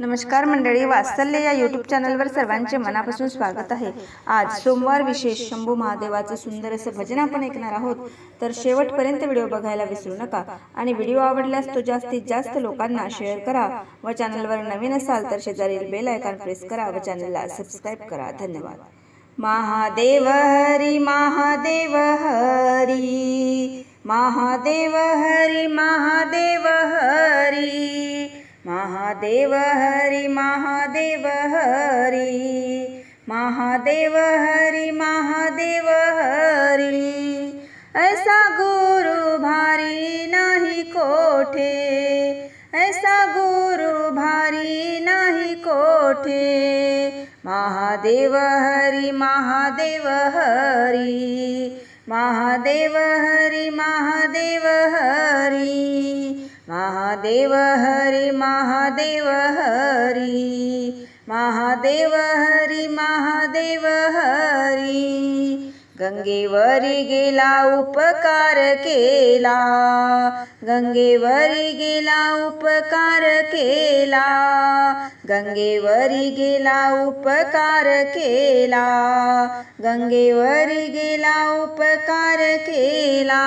नमस्कार मंडळी वात्सल्य या यूट्यूब चॅनलवर सर्वांचे मनापासून स्वागत आहे. आज सोमवार विशेष शंभू महादेवाचं सुंदर असं भजन आपण ऐकणार आहोत. तर शेवटपर्यंत व्हिडिओ बघायला विसरू नका आणि व्हिडिओ आवडल्यास तो जास्तीत जास्त लोकांना शेअर करा व चॅनलवर नवीन असाल तर शेजारील बेल आयकॉन प्रेस करा व चॅनलला सबस्क्राईब करा. धन्यवाद. महादेव हरी महादेव हरी. महादेव हरी महादेव हरी. महादेव हरी महादेव हरी महादेव हरी महादेव हरी. ऐसा गुरु भारी नाही कोठे ऐसा गुरु भारी नाही कोठे. महादेव हरी महादेव हरी महादेव हरी महादेव हरी महादेव हरी महादेव हरी महादेव हरी महादेव हरी। गंगेवरी गेला उपकार केला. गंगेवरी गेला उपकार केला. गंगेवरी गेला उपकार केला. गंगेवरी गेला उपकार केला.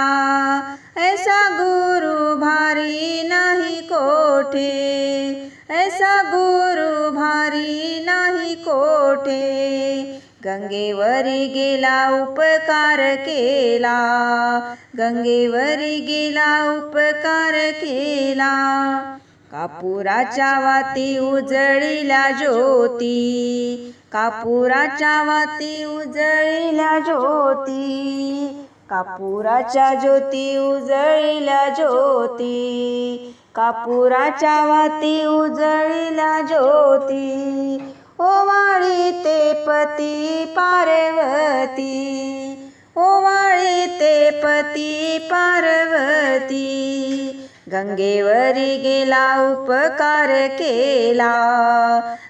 ऐसा गुरु भारी नाही कोठे. ऐसा गुरु भारी नाही कोठे. गंगेवरी गेला उपकार केला. गंगेवरी गेला उपकार केला. कापुराच्या वाती उजळीला ज्योती. कापुराच्या वाती उजळीला ज्योती. कापुराच्या ज्योती उजळीला ज्योती. कापुराच्या वाती उजळीला ज्योती. पती पार्वती ओवाळी ते पती पार्वती. गंगेवरी गेला उपकार केला.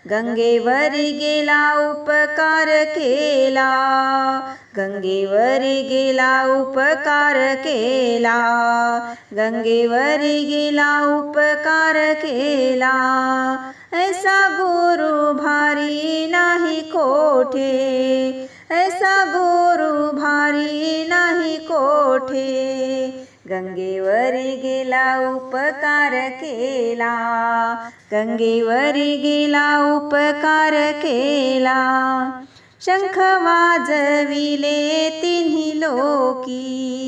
गंगेवरी गेला उपकार केला. गंगेवरी गेला उपकार केला. गंगेवरी गेला उपकार केला. ऐसा गुरु भारी नाही कोठे. ऐसा गुरु भारी नाही कोठे. गंगेवरी गेला उपकार केला. गंगेवरी गेला उपकार केला. शंख वाजविले तिन्ही लोकी.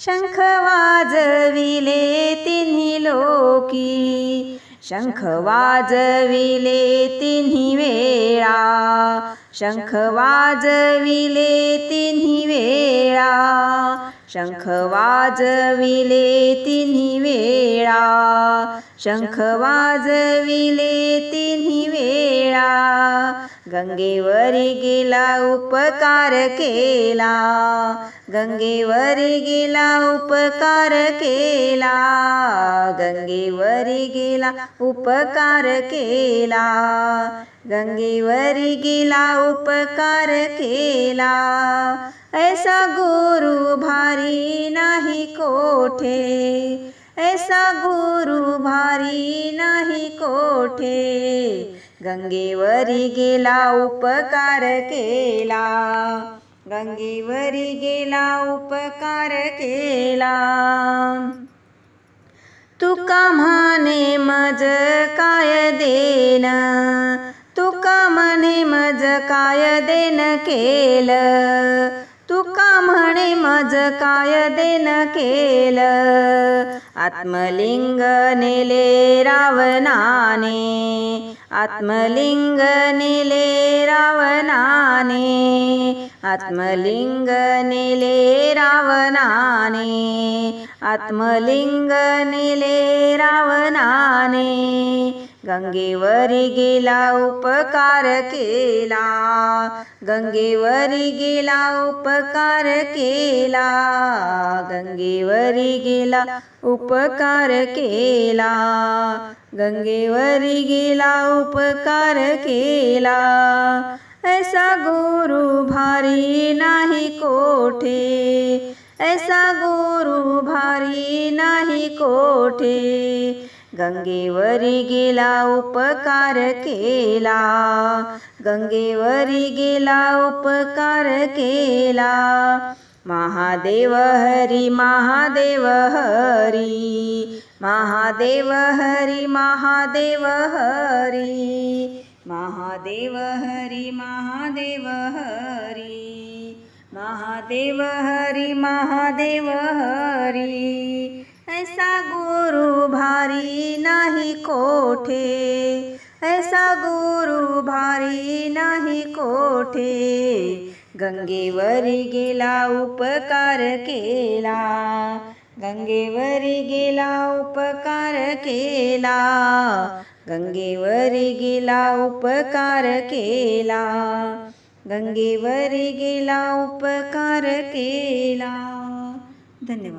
शंख वाजविले तिन्ही लोकी. शंख वाजविले तिन्ही वेळा. शंख वाजविले तिन्ही वेळा. शंख वाजविले तिन्ही वेळा. शंख वाजविले तिन्ही वेळा. गंगेवर गेला उपकार केला. गंगेवर गेला उपकार केला. गंगेवर गेला उपकार केला. गंगेवरी गेला उपकार केला. ऐसा गुरु भारी नाही कोठे. ऐसा गुरु भारी नाही कोठे. गंगेवरी गेला उपकार केला. गंगेवरी गेला उपकार केला. तुका म्हणे मज काय देना तुका म्हणे मज काय देन केलं? तुका म्हणे मज काय देन केलं? आत्मलिंग नेले रावणाने आत्मलिंग नेले रावणाने आत्मलिंग नेले रावणाने आत्मलिंग नेले रावणाने गंगेवरी गेला उपकार केला. गंगेवरी गेला उपकार केला. गंगेवरी गेला उपकार केला. गंगेवरी गेला उपकार केला. ऐसा गुरु भारी नाही कोठे. ऐसा गुरु भारी नाही कोठे. गंगेवरी गेला उपकार केला. गंगेवरी गेला उपकार केला. महादेव हरी महादेव हरी. महादेव हरी महादेव हरी. महादेव हरी महादेव हरी. महादेव हरी महादेव हरी. ऐसा गुरु भारी नाही कोठे? ऐसा गुरु भारी नाही कोठे? गंगेवरी गेला उपकार केला. गंगेवरी गेला उपकार केला. गंगेवरी गेला उपकार केला. गंगेवरी गेला उपकार केला. धन्यवाद.